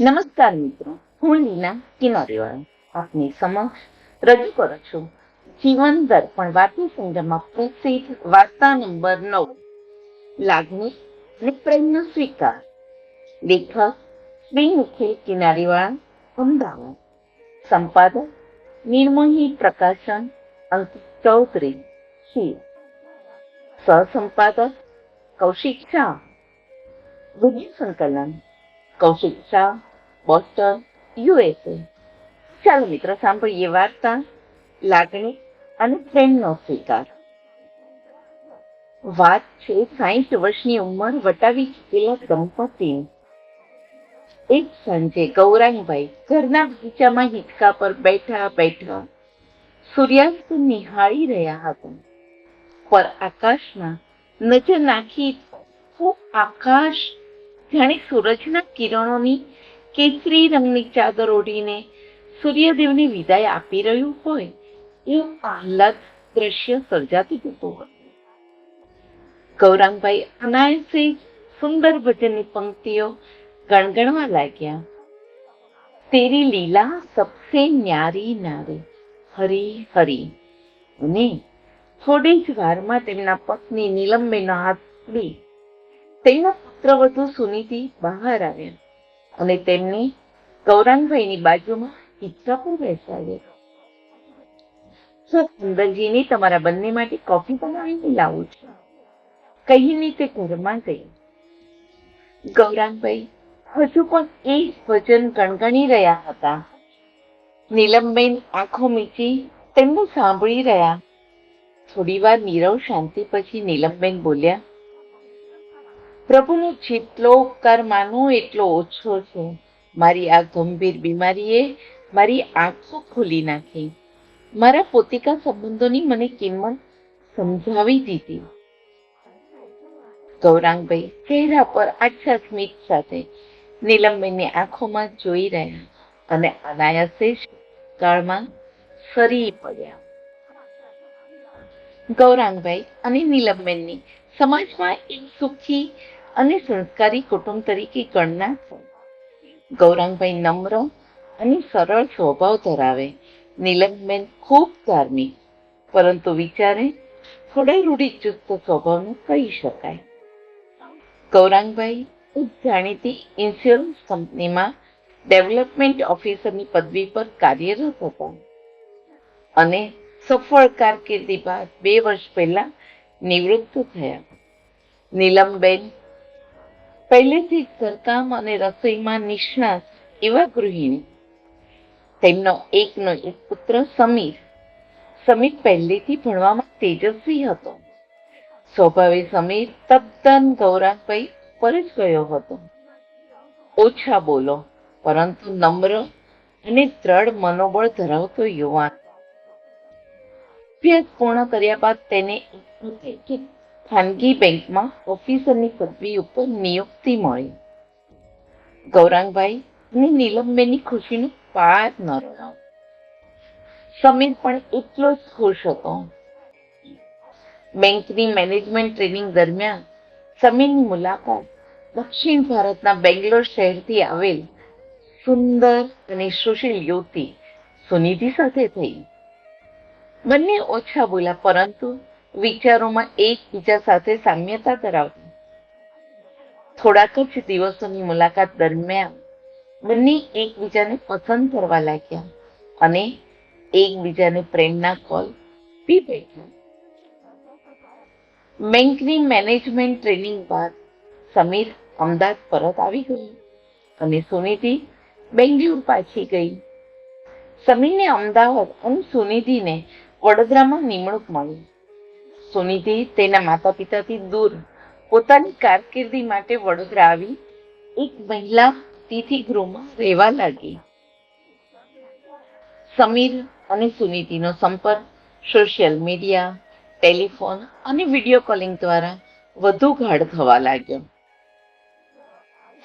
નમસ્કાર મિત્રો, હું લીના કિનોરીવાળા. આપની સમક્ષ રજૂ કરું છું જીવન દર્પણ વાર્તા સંગ્રહમાં પ્રસિદ્ધ વાર્તા નંબર નવ. લાગણી અને પ્રેમનો સ્વીકાર. લેખક શ્રી નિખિલ કિનારીવાળા, અમદાવાદ. સંપાદક નિર્મોહી પ્રકાશન અંકિત ચૌધરી, શિવ. સહસંપાદક કૌશિક શાહ. વિજય સંકલન કૌશિક શાહ બોસ્ટન યુએસએ ચાલો મિત્રો સાંભળીએ વાર્તા લાગણી અને પ્રેમનો સ્વીકાર વાત છે સાહીઠ વર્ષની ઉંમર વટાવી ચૂકેલા દંપતીની એક સાંજે ગૌરાંગભાઈ ઘરના બગીચામાં હિંચકા પર બેઠા બેઠા સૂર્યાસ્ત નિહાળી રહ્યા હતા પર આકાશમાં નજર નાખી ખૂબ આકાશ જાણે સૂરજના કિરણોની કેસરી રંગની ચાદર ઓઢીને સૂર્યદેવને વિદાય આપી રહ્યું હોય, એવું આહલાદ દ્રશ્ય સર્જાતું જતું હતું. ગૌરાંગભાઈ અનાયસે સુંદર ભજનની પંક્તિઓ ગણગણવા લાગ્યા. તેરી લીલા સબસે ન્યારી નારી, હરી હરી. અને થોડી જ વારમાં તેમના પત્ની નીલમબેનો હાથ પકડી તેમના પુત્રવધુ સુનીતિ બહાર આવ્યા અને તેમને ગૌરાંગભાઈની બાજુમાં હિંચકા પર બેસાડ્યા. સુંદરજીને તમારા બંને માટે કોફી બનાવીને લાવું છું? કહીને તે ઘરમાં ગઈ. ગૌરાંગભાઈ હજુ પણ એ જ ભજન ગણગણી રહ્યા હતા. નીલમબેન આંખો મીચી તેમને સાંભળી રહ્યા. થોડી વાર નીરવ શાંતિ પછી નીલમબેન બોલ્યા પ્રભુનો જેટલો ઉપકાર માનવો એટલો ઓછો છે. મારી આ ગંભીર બીમારીએ મારી આંખો ખોલી નાખી. મારા પોતિકા સંબંધોની મને કિંમત સમજાવી દીધી. ગૌરાંગભાઈ ચહેરા પર આછા સ્મિત સાથે નીલમબેનની આંખોમાં જોઈ રહ્યા અને અનાયાસે કાળમાં સરી પડ્યા. ગૌરાંગભાઈ અને નીલમબેનની સમાજમાં એક સુખી અને સંસ્કારી કુટુંબ તરીકે ગણના છે ગૌરાંગભાઈ નમ્ર અને સરળ સ્વભાવ ધરાવે. નીલમબેન ખૂબ ધાર્મિક, પરંતુ વિચારે થોડા રૂઢિચુસ્ત સ્વભાવનું કહી શકાય. ગૌરાંગભાઈ જાણીતી ઇન્સ્યોરન્સ કંપનીમાં ડેવલપમેન્ટ ઓફિસરની પદવી પર કાર્યરત હતા. અને સફળ કારકિર્દી બાદ બે વર્ષ પહેલા નિવૃત્ત થયા. નીલમબેન પહેલેથી જ અને રસોઈમાં નિષ્ણાત એવા ગૃહિણી. તેમનો એકનો એક પુત્ર સમીર. સમીર પહેલેથી ભણવામાં તેજસ્વી હતો. સ્વભાવે સમીર તદ્દન ગૌરાંગભાઈ પર જ ગયો હતો. ઓછા બોલો, પરંતુ નમ્ર અને દ્રઢ મનોબળ ધરાવતો યુવાન. અભ્યાસ પૂર્ણ કર્યા બાદ તેને ખાનગી બેંકમાં ઓફિસરની પદવી ઉપર નિયુક્તિ મળી. ગૌરાંગભાઈ અને નીલમબેનની ખુશીનું પાર ન રહ્યો. સમીર પણ એટલો જ ખુશ હતો. બેંકની મેનેજમેન્ટ ટ્રેનિંગ દરમિયાન સમીરની મુલાકાત દક્ષિણ ભારતના બેંગ્લોર શહેરથી આવેલ સુંદર અને સુશીલ યુવતી સુનિધિ સાથે થઈ. બંને ઓછા બોલા પરંતુ વિચારોમાં એકબીજા સાથે સામ્યતા ધરાવતા. થોડાક જ દિવસોની મુલાકાત દરમિયાન બંને એકબીજાને પસંદ કરવા લાગ્યા અને એકબીજાને પ્રેમના કોલ પી બેઠા. બેંકની મેનેજમેન્ટ ટ્રેનિંગ બાદ સમીર અમદાવાદ પરત આવી ગયું અને સુનિધિ બેંગ્લોર પાછી ગઈ. સમીરને અમદાવાદ અને સુનિધિને વડોદરામાં નિમણૂક મળી. સુનિધિ તેના માતા પિતાથી દૂર પોતાની કારકિર્દી માટે વડોદરા આવી. એક મહિલા ગૃહમાં રહેવા લાગી. સમીર અને સુનિધિનો સંપર્ક સોશિયલ મીડિયા, ટેલિફોન અને વીડિયો કોલિંગ દ્વારા વધુ ગાઢ થવા લાગ્યો.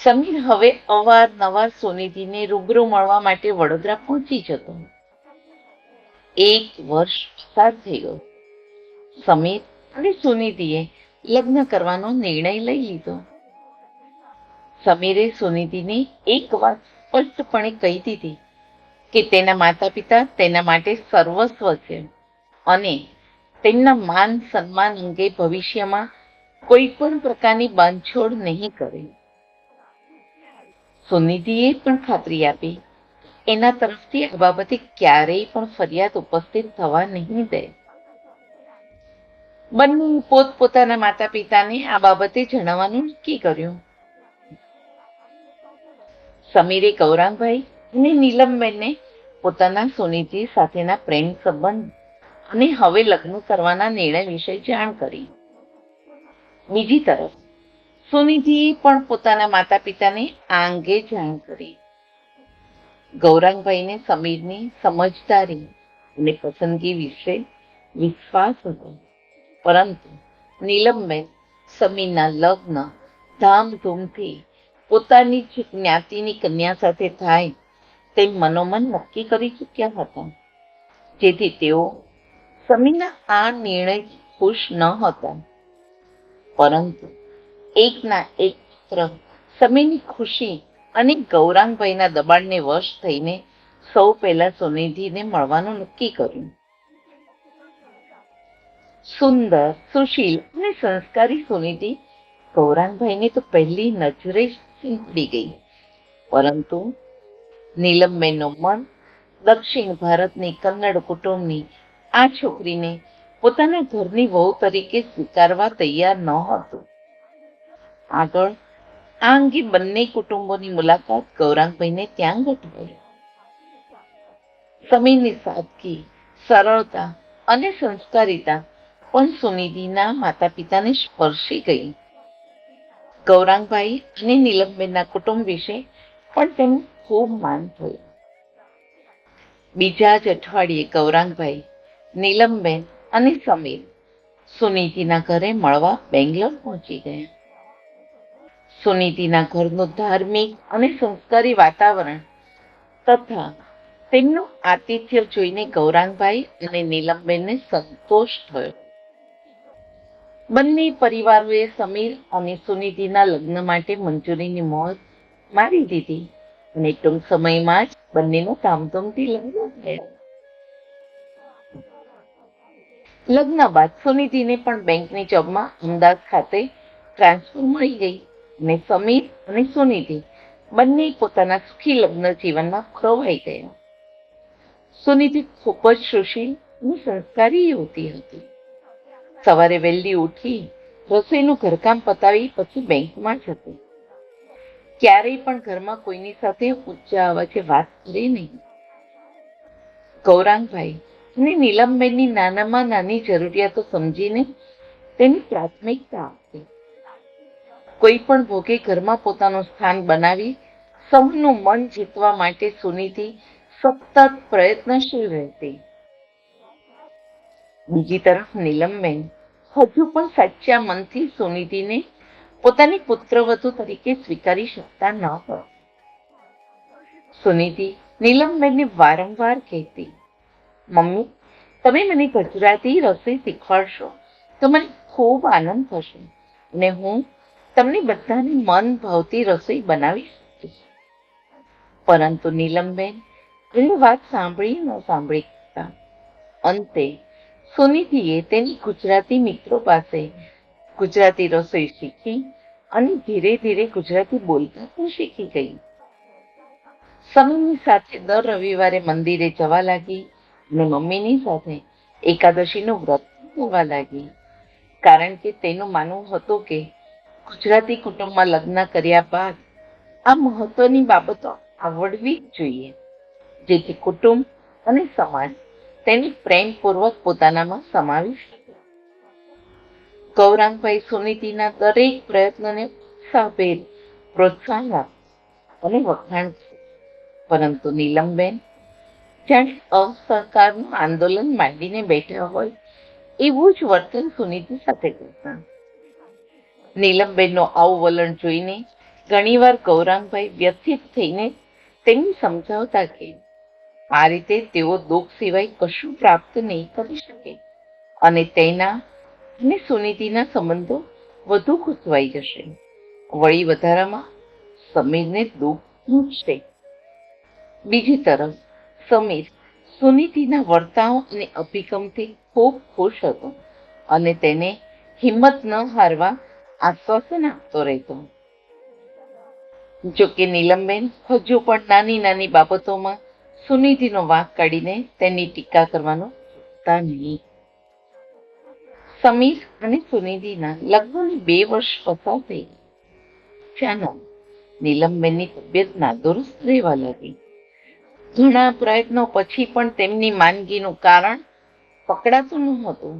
સમીર હવે અવારનવાર સુનિધિને રૂબરૂ મળવા માટે વડોદરા પહોંચી જતો. એક વર્ષ પસાર થઈ ગયો. સમીર અને સુનિધિએ લગ્ન કરવાનો નિર્ણય લઈ લીધો. સમીરે સુનિધિને એક વાત સ્પષ્ટપણે કહી દીધી કે તેના માતા પિતા તેના માટે સર્વસ્વ છે અને તેમના માન સન્માન અંગે ભવિષ્યમાં કોઈ પણ પ્રકારની બાંધછોડ નહીં કરે. સુનિધિએ પણ ખાતરી આપી, એના તરફથી આ બાબતે ક્યારેય પણ ફરિયાદ ઉપસ્થિત થવા નહીં દે. બંને પોતપોતાના માતા પિતાને આ બાબતે જણાવવાનું નક્કી કર્યું. સમીરે ગૌરાંગભાઈ અને નીલમબેનને પોતાના સુનિધિ સાથેના પ્રેમ સંબંધ અને હવે લગ્ન કરવાના નિર્ણય વિશે જાણ કરી. બીજી તરફ સુનિધિએ પણ પોતાના માતા પિતાને આ અંગે જાણ કરી. ગૌરાંગભાઈને સમીરની સમજદારી અને પસંદગી વિશે વિશ્વાસ હતો. પરંતુ નીલમબેન સમીના લગ્ન ધામધૂમથી પોતાની જ જ્ઞાતિની કન્યા સાથે થાય તેમ મનોમન નક્કી કરી ચૂક્યા હતા. જેથી તેઓ સમીના આ નિર્ણય ખુશ ન હતા. પરંતુ એકના એક પુત્ર સમીની ખુશી અને ગૌરાંગભાઈના દબાણને વશ થઈને સૌ પહેલા સુનિધિને મળવાનું નક્કી કર્યું. સુંદર, સુશીલ અને સંસ્કારી સુનિધિ ગૌરાંગભાઈને તો પહેલી નજરે જ ગઈ. પરંતુ નીલમબેનનું મન દક્ષિણ ભારતની કન્નડ કુટુંબની આ છોકરીને પોતાના ઘરની વહુ તરીકે સ્વીકારવા તૈયાર ન હતું. આગળ આ અંગે બંને કુટુંબોની મુલાકાત ગૌરાંગભાઈને ત્યાં ગોઠવાઈ સમીરની સાદગી, સરળતા અને સંસ્કારિતા પણ સુનિધિના માતા પિતાને સ્પર્શી ગઈ. ગૌરાંગભાઈ અને નીલમબેનના કુટુંબ વિશે પણ તેનું ખૂબ માન થયું. બીજા જ અઠવાડિયે ગૌરાંગભાઈ, નીલમબેન અને સમીર સુનિધિના ઘરે મળવા બેંગ્લોર પહોંચી ગયા. સુનિધિના ઘરનું ધાર્મિક અને સંસ્કારી વાતાવરણ તથા તેમનું આતિથ્ય જોઈને ગૌરાંગભાઈ અને નીલમબેનને સંતોષ થયો. બંને પરિવારોએ સમીર અને સુનિધિના લગ્ન માટે મંજૂરીની મોહર મારી દીધી અને ટૂંક સમયમાં જ બંનેનું ધામધૂમથી લગ્ન થયા. લગ્ન બાદ સુનિધિને પણ બેંકની જોબમાં અમદાવાદ ખાતે ટ્રાન્સફર મળી ગઈ અને સમીર અને સુનિધિ બંને પોતાના સુખી લગ્ન જીવનમાં ખોવાઈ ગયા. સુનિધિ ખૂબ જ સુશીલ અને સંસ્કારી યુવતી હતી. સવારે વહેલી ઉઠી, રસોઈનું ઘરકામ પતાવી પછી બેંકમાં જતી. ક્યારેય પણ ઘરમાં કોઈની સાથે ઊંચા અવાજે વાત કરી નહીં. ગૌરાંગભાઈ અને નીલમબેનની નાનામાં નાની જરૂરિયાતો સમજીને તેની પ્રાથમિકતા આપતી કોઈ પણ ભોગે ઘરમાં પોતાનું સ્થાન બનાવી સૌનું મન જીતવા માટે સુનિધિ સતત પ્રયત્નશીલ રહેતી. બીજી તરફ નીલમબેન. હજુ પણ સાચા મનથી સુનિધિને પોતાની પુત્રવધુ તરીકે સ્વીકારી શકતા ન હતા સુનિધિ નીલમબેનને વારંવાર કહેતી, મમ્મી, તમે મને ગુજરાતી રસોઈ શીખવાડશો તો મને ખૂબ આનંદ થશે અને હું તમને બધાને મન ભાવતી રસોઈ શકીશ. પરંતુ નીલમબેન એની વાત સાંભળી ન સાંભળી શકતા. અંતે સુનિધિએ તેની ગુજરાતી મિત્રો પાસે ગુજરાતી રસોઈ શીખી અને ધીરે ધીરે ગુજરાતી બોલતા પણ શીખી ગઈ. સમયની સાથે દર રવિવારે મંદિરે જવા લાગી અને મમ્મીની સાથે એકાદશીનું વ્રત કરવા લાગી. કારણ કે તેનું માનવું હતું કે ગુજરાતી કુટુંબમાં લગ્ન કર્યા બાદ આ મહત્વની બાબતો આવડવી જ જોઈએ. જેથી કુટુંબ અને સમાજ તેને પ્રેમપૂર્વક પોતાનામાં સમાવી ગૌરાંગભાઈ સુનીતિના દરેક પ્રયત્નને ઉત્સાહભેર પ્રોત્સાહન અને વખાણ પરંતુ નીલમબેન જાણે અસહકારનું આંદોલન માંડીને બેઠા હોય, એવું જ વર્તન સુનીતિ સાથે કરતા. નીલમબેનનું આવું વલણ જોઈને ઘણીવાર ગૌરાંગભાઈ વ્યથિત થઈને તેમને સમજાવતા કે આ રીતે તેઓ દુઃખ સિવાય કશું પ્રાપ્ત નહીં કરી શકે. અને તેના અને સુનીતિના સંબંધો વધુ ખૂંચવાઈ જશે. વળી વધારામાં સમીરને દુઃખ છે બીજી તરફ, સમીર સુનીતિના વર્તાવ અને અભિગમથી ખૂબ ખુશ હતો અને તેને હિંમત ન હારવા આશ્વાસન આપતો રહેતો. જોકે નીલમબેન હજુ પણ નાની નાની બાબતોમાં સુનિધિનો વાંક કાઢીને તેની ટીકા કરવાનો ચૂકતા નહીં. સમીર અને સુનિધિના લગ્નને બે વર્ષ પસાર થઈ ચાલો, નીલમબેનની તબિયત નાદુરસ્ત રહેવા લાગી. ઘણા પ્રયત્નો પછી પણ તેમની માંદગીનું કારણ પકડાતું નહોતું.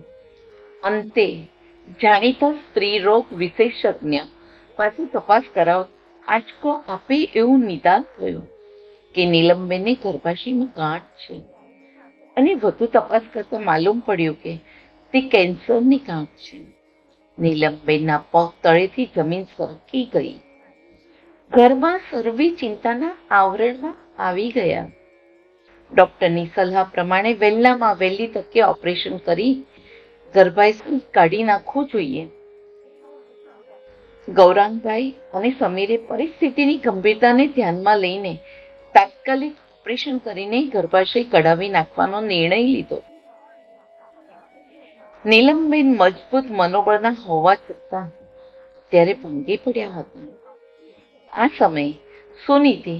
અંતે જાણીતા સ્ત્રી રોગ વિશેષજ્ઞ પાસે તપાસ કરાવ આંચકો આપે એવું નિદાન થયું. કે નીલમબેનને ગર્ભાશયમાં ગાંઠ છે. અને વધુ તપાસ કરતા માલુમ પડ્યું કે તે કેન્સરની ગાંઠ છે. નીલમબેનના પગ તળેથી જમીન સરકી ગઈ. ઘરમાં સર્વે ચિંતાના આવરણમાં આવી ગયા. ડોક્ટરની સલાહ પ્રમાણે વહેલામાં વહેલી તકે ઓપરેશન કરી ગર્ભાશય કાઢી નાખવું જોઈએ. ગૌરાંગભાઈ અને સમીરે પરિસ્થિતિની ગંભીરતાને ધ્યાનમાં લઈને તાત્કાલિક ઓપરેશન કરીને ગર્ભાશય કઢાવી નાખવાનો નિર્ણય લીધો. નીલમબેન મજબૂત મનોબળના હોવા છતાં ત્યારે ભાંગી પડ્યા હતા. આ સમયે સુનીતિ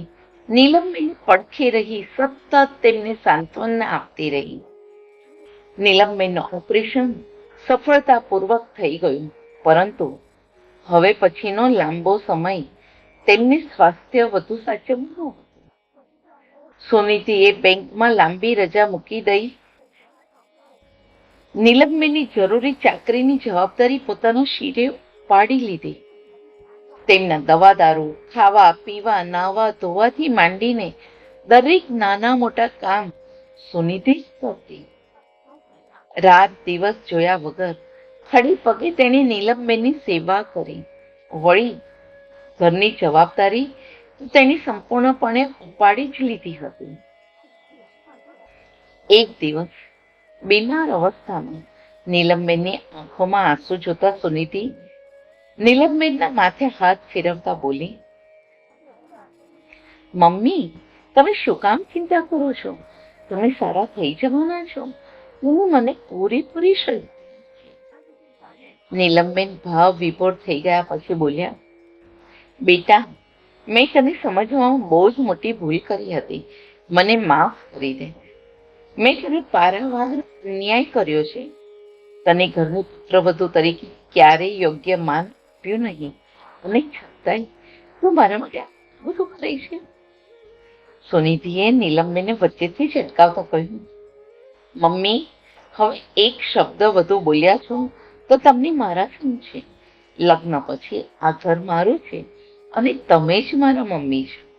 નીલમબેન પડખે રહી સતત તેમને સાંત્વના આપતી રહી. નીલમબેનનું ઓપરેશન સફળતાપૂર્વક થઈ ગયું, પરંતુ હવે પછીનો લાંબો સમય તેમને સ્વાસ્થ્ય વધુ સાચવવું સુનીતિએ બેંકમાં લાંબી રજા મૂકી દઈ. નીલમબેનની જરૂરી ચાકરીની જવાબદારી પોતાના શિરે પાડી લીધી. તેમના દવા ખાવા, પીવા, નાવા, ધોવાથી માંડીને દરેક નાના મોટા કામ સુનિધિ જ કરતી. રાત દિવસ જોયા વગર ખડી પગે તેણે નીલમબેનની સેવા કરી. વળી ઘરની જવાબદારી તો તેની સંપૂર્ણપણે ઉપાડી જ લીધી હતી. એક દિવસ બીમાર અવસ્થામાં, નીલમબેનની આંખોમાં આંસુ જોતા સુનીતિ નીલમબેનના માથે હાથ ફેરવતા બોલી, મમ્મી, તમે શું કામ ચિંતા કરો છો? તમે સારા થઈ જવાના છો. હું મને પૂરેપૂરી છે નીલમબેન ભાવ વિભોર થઈ ગયા પછી બોલ્યા, બેટા મેં તને સમજવામાં બહુ જ મોટી ભૂલ કરી હતી. મને માફ કરી દે. મેં તને પારાવાર અન્યાય કર્યો છે. તને ઘરની પુત્રવધુ તરીકે ક્યારેય યોગ્ય માન આપ્યું નહીં. અને છતાંય તું મારા માટે બધું કરે છે? સુનિધિએ નીલમબેનને વચ્ચેથી જ અટકાવતા કહ્યું, મમ્મી, હવે એક શબ્દ વધુ બોલ્યા છો તો તમને મારા શું છે? લગ્ન પછી આ ઘર મારું છે. અને તમે જ મારા મમ્મી છો.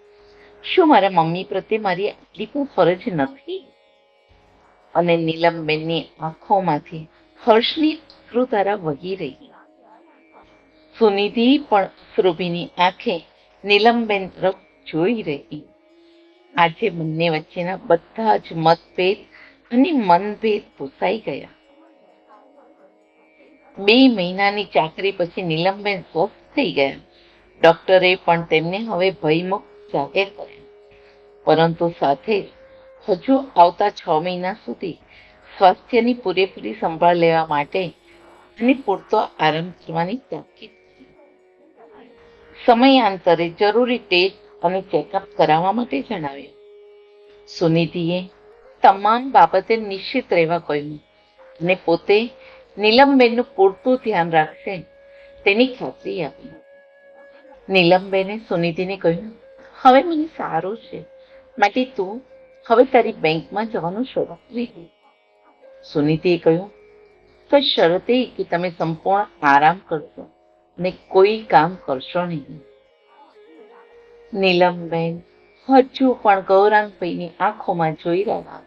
શું મારા મમ્મી પ્રત્યે મારી આટલી પણ ફરજ નથી? અને નીલમબેનની આંખોમાંથી હર્ષની અશ્રુતારા વહી રહી. સુનિધિ પણ સુરભીની આંખે નીલમબેન તરફ જોઈ રહી. આજે બંને વચ્ચેના બધા જ મતભેદ અને મનભેદ ભૂસાઈ ગયા. બે મહિનાની ચાકરી પછી નીલમબેન સ્વસ્થ થઈ ગયા. ડોક્ટરે પણ તેમને હવે ભયમુક્ત જાહેર કર્યા. પરંતુ સાથે હજુ આવતા છ મહિના સુધી સ્વાસ્થ્યની પૂરેપૂરી સંભાળ લેવા માટે અને પૂરતો આરામ કરવાની તાકીદ સમયાંતરે જરૂરી ટેસ્ટ અને ચેકઅપ કરાવવા માટે જણાવ્યું. સુનિધિએ તમામ બાબતે નિશ્ચિત રહેવા કહ્યું અને પોતે નીલમબેનનું પૂરતું ધ્યાન રાખશે તેની ખાતરી આપી. નીલમબેને સુનિધિને કહ્યું, હવે મને સારું છે. માટે તું હવે તારી બેંકમાં જવાનું શરૂ કરી દે. સુનિધિએ કહ્યું, તો શરતે કે તમે સંપૂર્ણ આરામ કરશો ને કોઈ કામ કરશો નહીં. નીલમબેન હજુ પણ ગૌરાંગભાઈની આંખોમાં જોઈ રહ્યા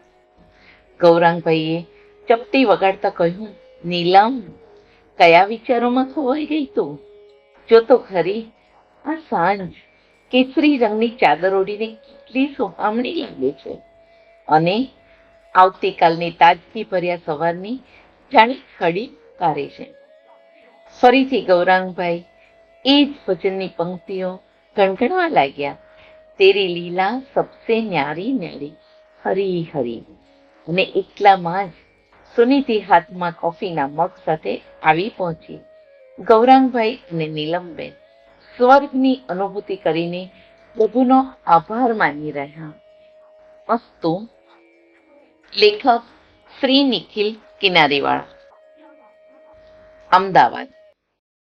ગૌરાંગભાઈએ ચપટી વગાડતા કહ્યું, નીલમ, કયા વિચારોમાં ખોવાઈ ગઈ તું? જો તો ખરી આ સાંજ કેસરી રંગની ચાદર ઓઢીને કેટલી સુહામણી લાગે છે. અને આવતીકાલની તાજગી ભર્યા સવારની જાણે ખડી કારે છે. ફરીથી ગૌરાંગભાઈ એ જ ભજનની પંક્તિઓ ગણગણવા લાગ્યા. તેરી લીલા સબસે ન્યારી ન્યારી, હરી હરી. અને એકલામાં જ સુનીતિ હાથમાં કોફીના મગ સાથે આવી પહોંચી. ગૌરાંગભાઈ અને નીલમબેન સ્વર્ગની અનુભૂતિ કરીને પ્રભુનો આભાર માની રહ્યા. અસ્તુ લેખક શ્રી નિખિલ કિનારીવાળા. અમદાવાદ.